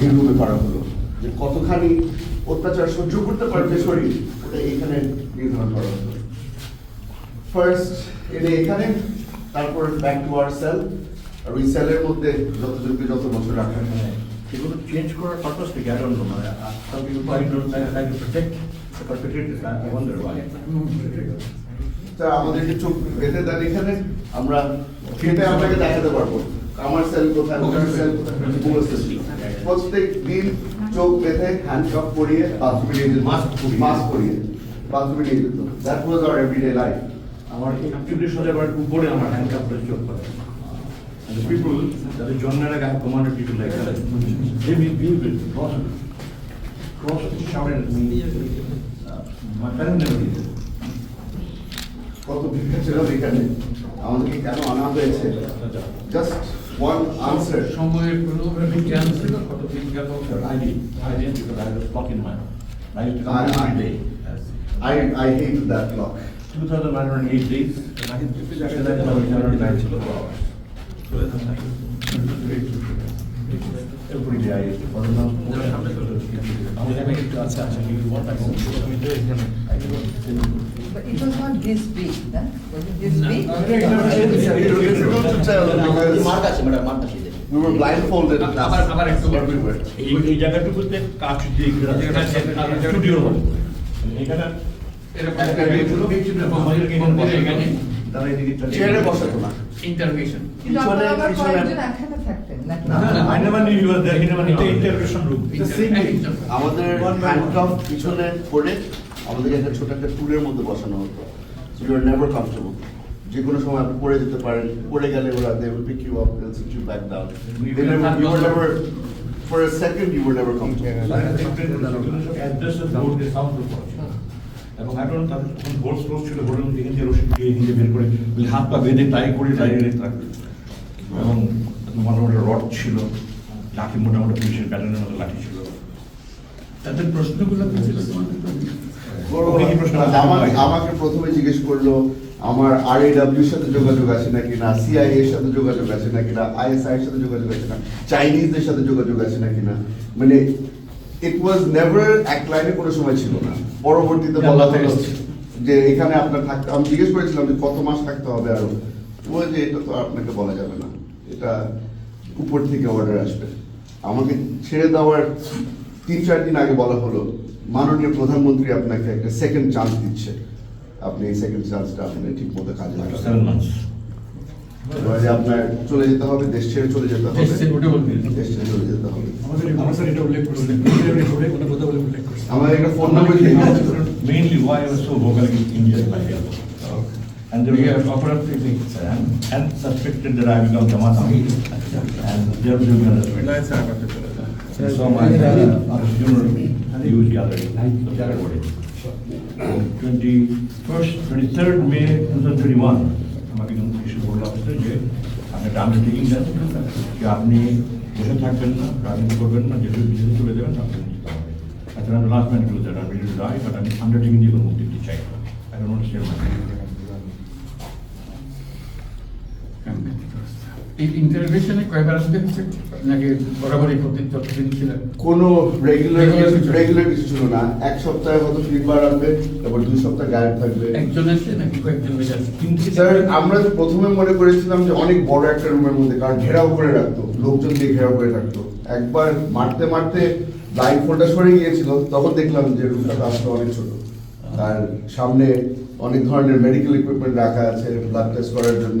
রুমে করা হলো। যে কতখানি অত্যাচার সহ্য করতে পারবে শরীর ওটা এখানে নির্ধারণ করা হলো। ফার্স্ট এনে এখানে তারপর ব্যাক টু আওয়ার সেল আর ওই সেলের মধ্যে যতজনকে যত বছর রাখা হয় এগুলো চেঞ্জ করার পারপাস থেকে আই ডোন্ট নো মানে some people try to try to protect the perpetrators I wonder why তা আমাদেরকে চোখ বেঁধে দেন এখানে আমরা খেতে আপনাকে দেখাতে পারব। আমার কোথায় ওখানে কোথায় প্রত্যেক দিন চোখ বেঁধে হ্যান্ডকাপ পরিয়ে বাথরুমে নিয়ে যেত। মাস্ক পরিয়ে বাথরুমে নিয়ে যেত that was our everyday life আমার একচল্লিশ হাজার উপরে আমার হ্যান্ড কাপ করে চোখ করে And the people, যাদের জন্মের আগে I commanded people like that. They will be with cross, cross shouted at me. Uh, My parents never did it. কত ভিড় ছিল এখানে আমাদেরকে কেন আনা হয়েছে জাস্ট ওয়ান আনসার সময়ের কোনো বিজ্ঞান ছিল কত I did, I did because I was clock in mind. I used to I- I- every day. I I hate that clock. Two thousand nine hundred eight days. Every day I used to follow. আচ্ছা আচ্ছা But it was not this big, no? Was it this big? We were blindfolded. everywhere. এই জায়গাটুকুতে কাজ দিয়ে এখানে পিছনে-. আমাদের পিছনে করে আমাদেরকে একটা ছোট একটা টুলের মধ্যে বসানো হতো। ইউ আর নেভার কমফর্টেবল যে কোনো সময় আপনি পড়ে যেতে পারেন পড়ে গেলে ওরা they will pick you up they sit you back down they never you are never for a second you are never comfortable Addresses board দিয়ে sound proof করা ছিল। এবং এখন তাদের তখন বোর্ড ক্লোজ ছিল বোর্ডের মধ্যে হিন্দি রসিদ দিয়ে হিন্দি বের করে বলে হাত পা বেঁধে টাই করে টাই রেখে থাকবে এবং মোটামুটি রড ছিল লাঠি মোটামুটি পুলিশের ব্যাটানের মতো লাঠি ছিল তাদের প্রশ্নগুলো কি ছিল আমাকে প্রথমে জিজ্ঞেস করল আমার আর এর সাথে যোগাযোগ আছে নাকি না? সিআইএ এর সাথে যোগাযোগ আছে নাকি না? আইএসআই এর সাথে যোগাযোগ আছে না? চাইনিজদের সাথে যোগাযোগ আছে নাকি না? মানে ইট ওয়াজ নেভার এক লাইনে কোনো সময় ছিল না। পরবর্তীতে বলা হলো যে এখানে আপনার থাকতে আমি জিজ্ঞেস করেছিলাম যে কত মাস থাকতে হবে আরও। ও যে এটা তো আপনাকে বলা যাবে না। এটা উপর থেকে অর্ডার আসবে। আমাকে ছেড়ে দেওয়ার তিন চার দিন আগে বলা হলো মাননীয় প্রধানমন্ত্রী আপনাকে একটা সেকেন্ড চান্স দিচ্ছে। अपने सेकंड আপনি এই সেকেন্ড চান্সটা আপনি ঠিক মতো কাজে লাগাবেন এবারে আপনার চলে যেতে হবে দেশ ছেড়ে চলে যেতে হবে দেশ ছেড়ে চলে যেতে হবে আমার একটা ফোন নাম্বার দিয়ে mainly why I was so vocal in India in my health. And they were appropriately examined and and suspected that I become Jamaat Amir. And there was no respect. No, sir. So my uh, funeral, you the other day. So that is what it is. 21st, 23rd May 2021 আমাকে যখন কিছু বলল আপনাদের যে আপনি একটা undertaking দেন যে আপনি বসে থাকবেন না রাজনীতি করবেন না যেটুকু বিশেষ চলে যাবেন আপনি নিতে হবে। আচ্ছা আমি লাস্ট ম্যান টু বাট আমি আন্ডারটেকিং দিয়ে কোনো মুক্তি চাই না। আই ডোট স্টে এই ইন্টারভেশনে কয়বার আসতে হচ্ছে নাকি বরাবরই প্রতি ছিলেন কোনো রেগুলার। রেগুলার কিছু ছিল না। এক সপ্তাহে হয়তো তিনবার আসবে তারপর দুই সপ্তাহ গায়েব থাকবে। একজন আসছে নাকি কয়েকজন মিলে আসছে স্যার আমরা প্রথমে মনে করেছিলাম যে অনেক বড় একটা রুমের মধ্যে কারণ ঘেরাও করে রাখতো লোকজন দিয়ে ঘেরাও করে রাখতো। একবার মারতে মারতে লাইন ফোল্ডটা সরে গিয়েছিল তখন দেখলাম যে রুমটা আসলে অনেক ছোট। আর সামনে অনেক ধরনের মেডিকেল ইকুইপমেন্ট রাখা আছে ব্লাড টেস্ট করার জন্য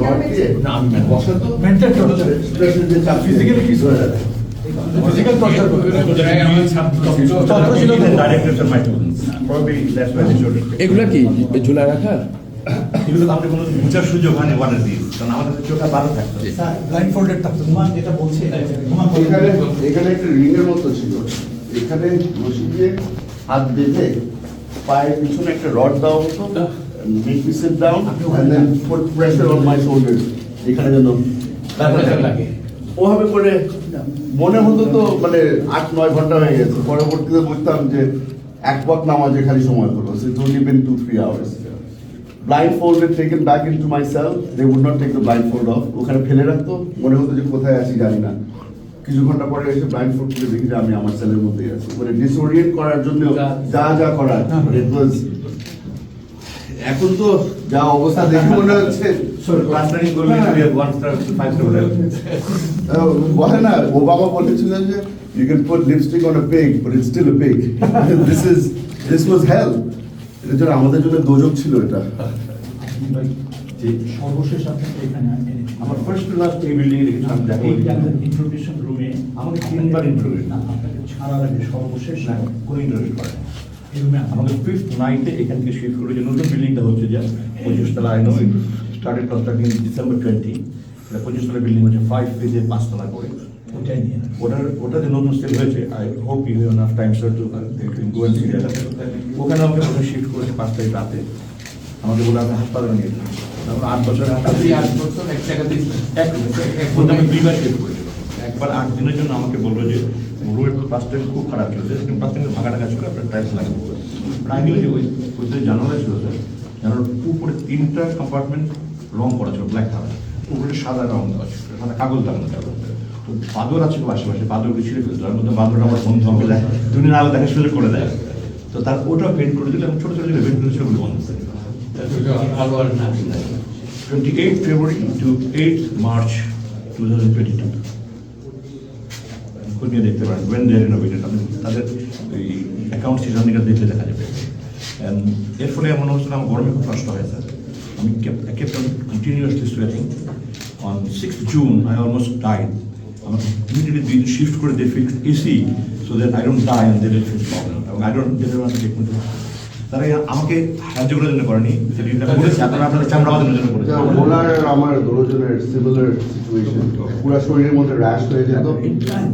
রড দিয়ে বসাতো মেন্টাল টর্চার চাপ কিছু রাখে। Physical torture. এগুলা কি? ঝুলা রাখার এগুলো তো আমাদের কোনো বুঝার সুযোগ হয়নি what is কারণ আমাদের তো চোখে থাকতো। ব্লাইন্ড ফোল্ডেড থাকতো। তোমার যেটা বলছে এখানে এখানে একটা রিং মতো ছিল। এখানে বসে গিয়ে হাত বেঁধে পায়ের পিছনে একটা রড দেওয়া হতো। Make me sit down and then put pressure on my shoulders এখানে যেন ওভাবে করে মনে হতো তো মানে আট নয় ঘণ্টা হয়ে গেছে। পরবর্তীতে বুঝতাম যে এক পথ নামাজে খালি সময় হলো it's only been two three hours. Blindfolded taken back into my cell they would not take the blindfold off ওখানে ফেলে রাখতো। মনে হতো যে কোথায় আছি জানি না। কিছু ঘণ্টা পরে এসে ব্লাইন্ডফোল্ড করে দেখি যে আমি আমার সেলের মধ্যেই আছি। মানে ডিসওরিয়েন্ট করার জন্য যা যা করার। It was এখন তো যা অবস্থা দেখে মনে হচ্ছে করলে. আহ, বলে না ওবামা বলেছিলেন যে you can put lipstick on a pig but it's still a pig this is this was hell এটা জন্য আমাদের জন্য দোজক ছিল এটা। যে সর্বশেষ আপনাকে এখানে আমার ফার্স্ট টু লাস্ট এই বিল্ডিং ইন্ট্রোডিউশন রুমে আমাকে তিনবার। না আপনাকে ছাড়ার আগে সর্বশেষ কোনো রুমে আমাদের ফিফথ নাইটে এখান থেকে শিফট করে যে নতুন বিল্ডিংটা হচ্ছে যে পঁচিশ তলা I know started constructing December twenty পঁচিশ তলা বিল্ডিং হচ্ছে ফাইভ পেজে পাঁচতলা করে। ওটাই নিয়ে ওটার ওটা যে নতুন সেল হয়েছে I hope you have enough time sir to go see ওখানে আমাকে প্রথমে শিফট করেছে পাঁচ তারিখ রাতে। আমাকে বলে আমি হাসপাতালে নিয়ে তারপর আট বছর আট বছর। এক জায়গাতেই এক দুইবার শিফট করেছিল একবার আট দিনের জন্য আমাকে বলল যে রোড ফার্স্ট টাইম খুব খারাপ ছিল সেকেন্ড ফার্স্ট টাইম ভাঙা টাকা ছিল আপনার টাইলস লাগাবো। প্রায় যে ওই ওই জানালা ছিল স্যার জানালার উপরে তিনটা কম্পার্টমেন্ট রং করা ছিল ব্ল্যাক কালার উপরে সাদা রং দেওয়া ছিল সাদা কাগজ লাগানো ছিল। তো বাদর আছে আশেপাশে বাদরকে ছিঁড়ে ফেলতো তার মধ্যে বাদর আমার বন্ধু আমাকে দেয় দুদিন আগে দেখা সুযোগ করে দেয়। তো তার ওটা পেন্ট করে দিলে এবং ছোটো ছোটো পেন্ট করে সেগুলো বন্ধ করে দিল এইট আর টু 28 February to 8 March 2022 নিয়ে দেখতে পারেন ওয়েন দে রিনোভেটেড আপনি তাদের ওই অ্যাকাউন্ট সিজনটা দেখলে দেখা যাবে। এর ফলে এমন হচ্ছিল আমার গরমে খুব কষ্ট হয় স্যার আমি kept on continuously sweating on six June I almost died আমাকে ইমিডিয়েটলি দুই শিফট করে দিয়ে fix AC so that I don't die and they will fix problem এবং I don't they don't take me তারা আমাকে সাহায্য করার জন্য করেনি। আপনারা চামড়া বাঁধানোর জন্য করেছে আর আমার দুজনের সিমিলার সিচুয়েশন পুরো শরীরের মধ্যে র্যাশ হয়ে যেত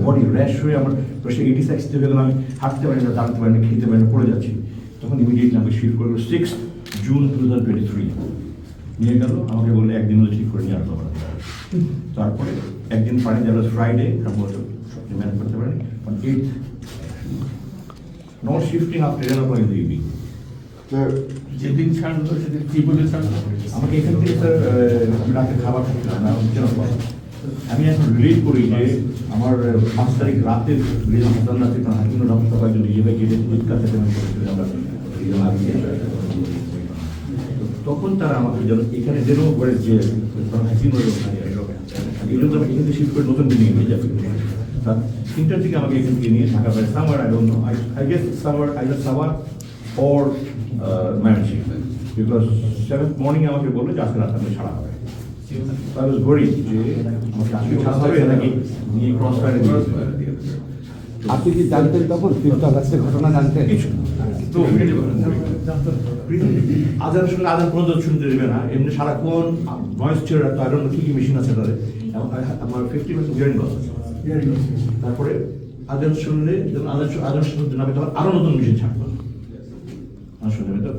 বডি র্যাশ হয়ে আমার প্রেশার এইটি সিক্স থেকে গেলাম আমি হাঁটতে পারি না দাঁড়াতে পারি না খেতে পারি না পড়ে যাচ্ছি। তখন ইমিডিয়েটলি আমাকে শিফট করল six June two thousand twenty three নিয়ে গেল আমাকে বললে একদিন ঠিক করে নিয়ে আসব আমরা তারপরে একদিন পানি যারা ফ্রাইডে তারপর ম্যানেজ করতে পারিনি। Eight not shifting up the evening যেদিন ছাড়লো, সেদিন কি বলে ছাড়লো? আমাকে এখান থেকে, স্যার রাতে খাবার হয় না আমি এখন রিলিজ করি যে আমার পাঁচ তারিখ রাতে রিলিজ হাসান রাতে হাকিম সবাই যদি ইয়ে চিৎকার সেটেলমেন্ট করেছিল আমরা তখন তারা আমাকে যেন এখানে যেন করে যে হাকিম জন্য আমি এখান থেকে শিফট করে নতুন নিয়ে যাবে। তার তিনটার দিকে আমাকে এখান থেকে নিয়ে ঢাকা পায় summer I don't know I guess summer I summer or Manchi. Because seventh morning আমাকে বলল যে আজকে রাতে আপনি ছাড়া হবে। যে আমাকে আজকে ছাড়া হবে নাকি নিয়ে ক্রস ফায়ারে দিয়ে আপনি কি জানতেন তখন? ফিফথ আগস্টের ঘটনা জানতেন? কিছু। তো সঙ্গে আজান পর্যন্ত শুনতে দেবে না। এমনি সারাক্ষণ ভয়েস ছেড়ে রাখতো আই কি কি মেশিন আছে তাদের? আমার ফিফটি পার্সেন্ট হিয়ারিং লস তারপরে আজান শুনলে যখন আজান আজান শুনতে না পেতে তখন আরও নতুন মেশিন ছাড়বো। না তো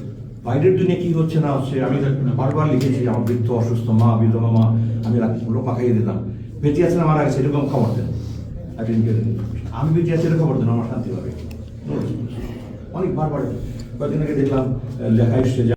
বাইরের দুনিয়া কি হচ্ছে না হচ্ছে, আমি বারবার লিখেছি, আমার বৃদ্ধ অসুস্থ মা, বিধবা মা, আমি রাত্রিগুলো পাকাইয়ে দিতাম। বেঁচে আছে না আগে গেছে, এরকম খবর দেন. আমি বেঁচে আছি খবর দেন, আমার শান্তি হবে। অনেক বারবার কয়েকদিন আগে দেখলাম লেখা এসছে